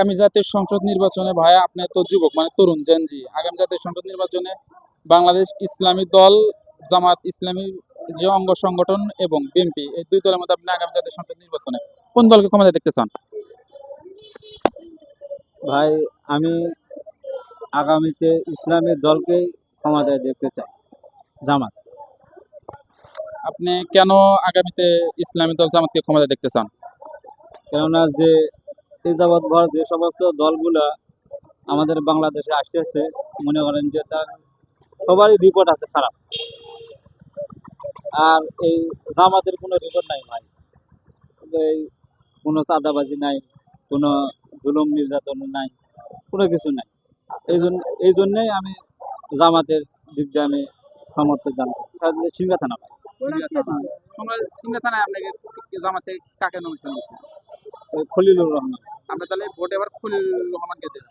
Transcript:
আগামী জাতীয় সংসদ নির্বাচনে ভাই আপনি তো যুবক মানে তরুণ জেনজি আগামী জাতীয় সংসদ নির্বাচনে বাংলাদেশ ইসলামী দল জামাত ইসলামী যে অঙ্গ সংগঠন এবং বিএনপি এই দুই দলের মধ্যে আপনি আগামী জাতীয় সংসদ নির্বাচনে কোন দলকে ক্ষমতা দেখতে চান? ভাই আমি আগামীতে ইসলামী দলকেই ক্ষমতায় দেখতে চাই জামাত। আপনি কেন আগামীতে ইসলামী দল জামাতকে ক্ষমতা দেখতে চান? কেননা যে যাবৎ ভর যে সমস্ত দলগুলা আমাদের বাংলাদেশে আসতেছে। মনে করেন যে তার সবারই রিপোর্ট আছে খারাপ। আর এই জামাতের কোনো রিপোর্ট নাই ভাই। এই কোনো চাঁদাবাজি নাই কোনো জুলুম নির্যাতন নাই কোনো কিছু নাই। এই জন্য এই জন্যেই আমি জামাতের দিক দিয়ে আমি সমর্থন তাহলে সিংহা থানা ভাই। সিংহা থানায় আপনাকে জামাতে কাকে ওই খলিলুর রহমান। আপনি তাহলে ভোট এবার খলিল রহমানকে দেবেন